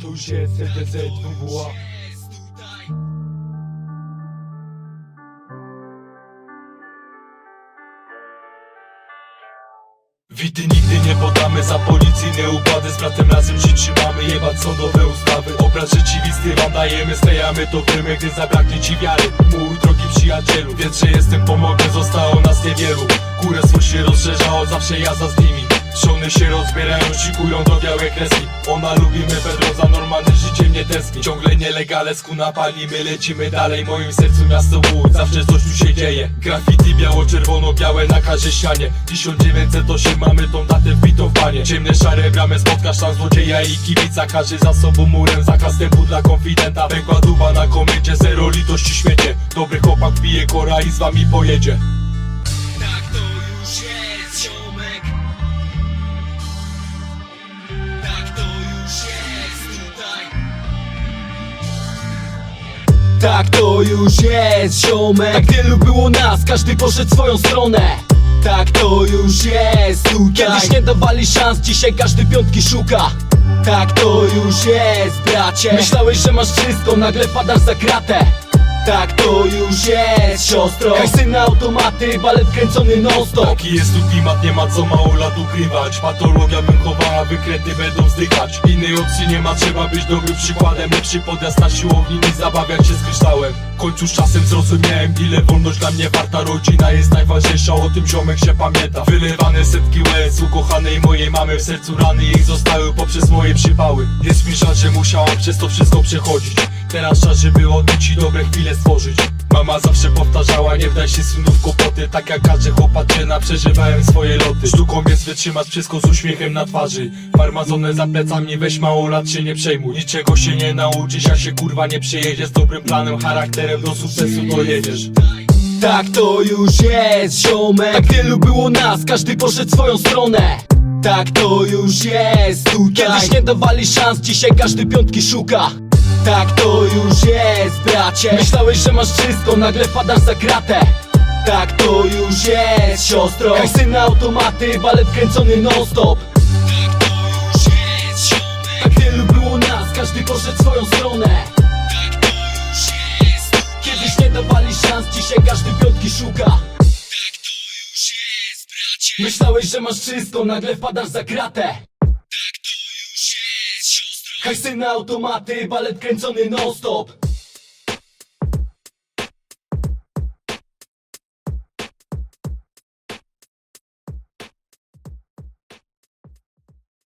To już jest, WWA Wity nigdy nie podamy za policyjne układy Z bratem razem się trzymamy, jebać sądowe ustawy. Obraz rzeczywisty wam dajemy, sklejamy to wiemy Gdy zabraknie ci wiary, mój drogi przyjacielu Wiedz, że jestem, pomogę, zostało nas niewielu. Kurestwo się rozszerzało, zawsze jazda z nimi Trzony się rozbierają, szykują do białej kreski. Ona lubi my Pedro, za normalnym życiem nie tęskni. Ciągle nielegalne skuna palimy, lecimy dalej. Moim sercu miasto Łódź, zawsze coś tu się dzieje. Graffiti biało-czerwono-białe na każdej ścianie. 1908 mamy tą datę wbitą Ciemne szare bramy, spotkasz tam złodzieja i kibica. Każdy za sobą murem, zakaz wstępu dla konfidenta. Pękła duba na komendzie, zero litości śmiecie Dobry chłopak pije kora i z wami pojedzie Tak to już jest, ziomek. Tak wielu było nas, każdy poszedł swoją stronę. Tak to już jest tutaj Kiedyś nie dawali szans, dzisiaj każdy piątki szuka. Tak to już jest, bracie. Myślałeś, że masz wszystko, nagle wpadasz za kratę tak to już jest, siostro. Hajsy na automaty, balet kręcony non-stop. Taki jest tu klimat, nie ma co mało lat ukrywać. Patologia wychowała, wykrety będą zdychać Innej opcji nie ma, trzeba być dobrym przykładem. Lepszy podjazd na siłowni, nie zabawiać się z kryształem. W końcu z czasem zrozumiałem, ile wolność dla mnie warta. Rodzina jest najważniejsza, o tym ziomek się pamięta. Wylewane setki łez, ukochanej mojej mamy W sercu rany. Jej zostały poprzez moje przypały. Jest mi żal, że musiałam przez to wszystko przechodzić Teraz czas, żeby odbić i dobre chwile stworzyć. Mama zawsze powtarzała, nie wdaj się synu w kłopoty. Tak jak każdy chłopak dziena, przeżywałem swoje loty. Sztuką jest wytrzymać wszystko z uśmiechem na twarzy. Farmazone za plecami, weź mało lat się nie przejmuj. Niczego się nie nauczysz, a się kurwa nie przyjedzie Z dobrym planem, charakterem do sukcesu dojedziesz Tak to już jest, ziomek. Tak wielu było nas, każdy poszedł swoją stronę. Tak to już jest tutaj. Kiedyś nie dawali szans, dzisiaj każdy piątki szuka Tak to już jest, bracie. Myślałeś, że masz wszystko, nagle wpadasz za kratę. Tak to już jest, siostro. Hajsy na automaty, balet kręcony non-stop. Tak to już jest, ziomek Tak wielu było nas, każdy poszedł swoją stronę. Tak to już jest. Kiedyś nie dawali szans, dzisiaj każdy piątki szuka. Tak to już jest, bracie. Myślałeś, że masz wszystko, nagle wpadasz za kratę Hajsy na automaty, balet kręcony non-stop